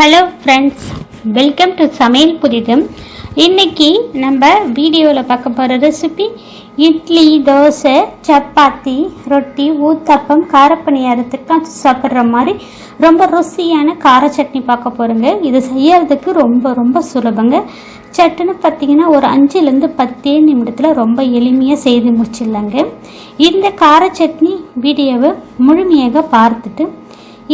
Hello friends welcome to சமையல் புதிதும். இன்னைக்கு நம்ம வீடியோவில் பார்க்க போகிற ரெசிபி இட்லி தோசை சப்பாத்தி ரொட்டி ஊத்தப்பம் காரப்பணியாரத்துக்குலாம் சாப்பிட்ற மாதிரி ரொம்ப ருசியான கார சட்னி பார்க்க போகிறோங்க இது செய்யறதுக்கு ரொம்ப ரொம்ப சுலபங்க. சட்டுன்னு பார்த்தீங்கன்னா ஒரு அஞ்சுலேருந்து பத்தே நிமிடத்தில் ரொம்ப எளிமையாக செய்து முடிச்சிடலாங்க. இந்த கார சட்னி வீடியோவை முழுமையாக பார்த்துட்டு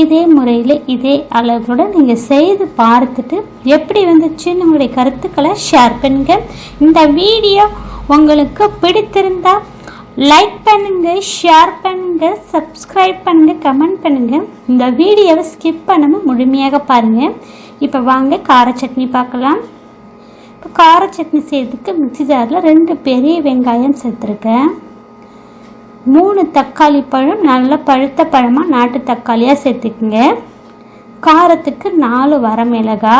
இதே முறையில் இதே அளவோட நீங்கள் செய்து பார்த்துட்டு எப்படி வந்துச்சுன்னு உங்களுடைய கருத்துக்களை ஷேர் பண்ணுங்க. இந்த வீடியோ உங்களுக்கு பிடித்திருந்தால் லைக் பண்ணுங்க ஷேர் பண்ணுங்க சப்ஸ்கிரைப் பண்ணுங்க கமெண்ட் பண்ணுங்க. இந்த வீடியோவை ஸ்கிப் பண்ணாமல் முழுமையாக பாருங்க. இப்போ வாங்க கார சட்னி பார்க்கலாம். இப்போ கார சட்னி செய்யறதுக்கு மிக்சி ஜாரில் ரெண்டு பெரிய வெங்காயம் சேர்த்துருக்கேன். மூணு தக்காளி பழம் நல்ல பழுத்த பழமாக நாட்டு தக்காளியாக சேர்த்துக்குங்க. காரத்துக்கு நாலு வரமிளகா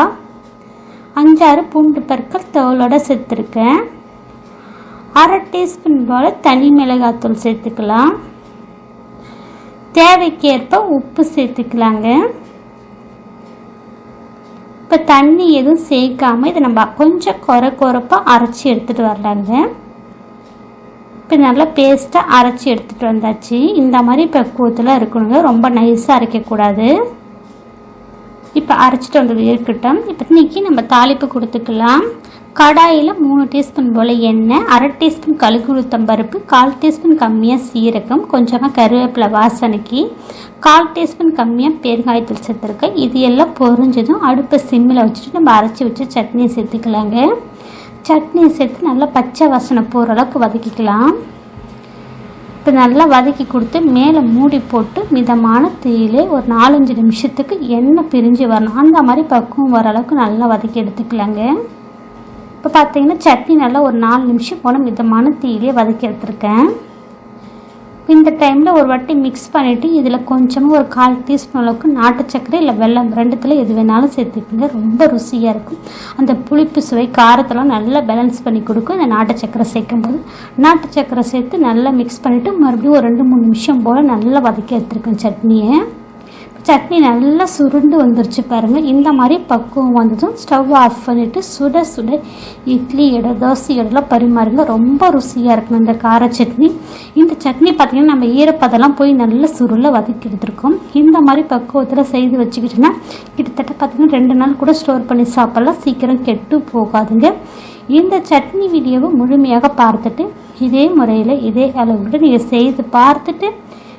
அஞ்சாறு பூண்டு பற்கள் தோலோட சேர்த்துருக்கேன். அரை டீஸ்பூன் போல் தனி மிளகாத்தூள் சேர்த்துக்கலாம். தேவைக்கேற்ப உப்பு சேர்த்துக்கலாங்க. இப்போ தண்ணி எதுவும் சேர்க்காமல் இதை நம்ம கொஞ்சம் குறை குறைப்பாக அரைச்சி எடுத்துகிட்டு வரலாங்க. இப்போ நல்லா பேஸ்ட்டாக அரைச்சி எடுத்துகிட்டு வந்தாச்சு. இந்த மாதிரி பக்குவத்தில் இருக்கணுங்க. ரொம்ப நைஸாக அரைக்கக்கூடாது. இப்போ அரைச்சிட்டு வந்தது இருக்கட்டும். இப்போ இன்றைக்கி நம்ம தாளிப்பு கொடுத்துக்கலாம். கடாயில் மூணு டீஸ்பூன் போல் எண்ணெய் அரை டீஸ்பூன் கழுகுளுத்தம் பருப்பு கால் டீஸ்பூன் கம்மியாக சீரகம் கொஞ்சமாக கருவேப்பிலை வாசனைக்கு கால் டீஸ்பூன் கம்மியாக பெருங்காயத்தூள் சேர்த்துருக்கேன். இது எல்லாம் பொரிஞ்சதும் அடுப்பை சிம்மில் வச்சுட்டு நம்ம அரைச்சி வச்சு சட்னியை சேர்த்துக்கலாங்க. சட்னியை சேர்த்து நல்லா பச்சை வாசனை போகிற அளவுக்கு வதக்கிக்கலாம். இப்போ நல்லா வதக்கி கொடுத்து மேலே மூடி போட்டு மிதமான தீயிலே ஒரு நாலஞ்சு நிமிஷத்துக்கு எண்ணெய் பிரிஞ்சு வரணும். அந்த மாதிரி பக்குவம் வர அளவுக்கு நல்லா வதக்கி எடுத்துக்கலாங்க. இப்போ பார்த்தீங்கன்னா சட்னி நல்லா ஒரு நாலு நிமிஷம் போன மிதமான தீயிலே வதக்கி எடுத்துருக்கேன். இந்த டைமில் ஒரு வாட்டி மிக்ஸ் பண்ணிவிட்டு இதில் கொஞ்சமாக ஒரு கால் டீஸ்பூன் அளவுக்கு நாட்டு சர்க்கரை இல்லை வெள்ளம் ரெண்டுத்தில் எது வேணாலும் சேர்த்துக்கோங்க ரொம்ப ருசியாக இருக்கும். அந்த புளிப்பு சுவை காரத்தெல்லாம் நல்லா பேலன்ஸ் பண்ணி கொடுக்கும். இந்த நாட்டு சர்க்கரை சேர்க்கும் போது நாட்டு சர்க்கரை சேர்த்து நல்லா மிக்ஸ் பண்ணிவிட்டு மறுபடியும் ஒரு ரெண்டு மூணு நிமிஷம் போல் நல்லா வதக்கி எடுத்துருக்கேன் சட்னியை. சட்னி நல்லா சுருண்டு வந்துருச்சு பாருங்கள் இந்த மாதிரி பக்குவம் வந்ததும் ஸ்டவ் ஆஃப் பண்ணிவிட்டு சுட சுட இட்லி எடை தோசை எடெல்லாம் பரிமாறுங்க. ரொம்ப ருசியாக இருக்கும் இந்த கார சட்னி. இந்த சட்னி பார்த்திங்கன்னா நம்ம ஈரப்பதெல்லாம் போய் நல்லா சுருளை வதக்கி எடுத்துருக்கோம். இந்த மாதிரி பக்குவத்தில் செய்து வச்சுக்கிட்டோன்னா கிட்டத்தட்ட பார்த்திங்கன்னா ரெண்டு நாள் கூட ஸ்டோர் பண்ணி சாப்பிட்லாம். சீக்கிரம் கெட்டு போகாதுங்க. இந்த சட்னி வீடியோவை முழுமையாக பார்த்துட்டு இதே முறையில் இதே அளவுக்கு நீங்கள் செய்து பார்த்துட்டு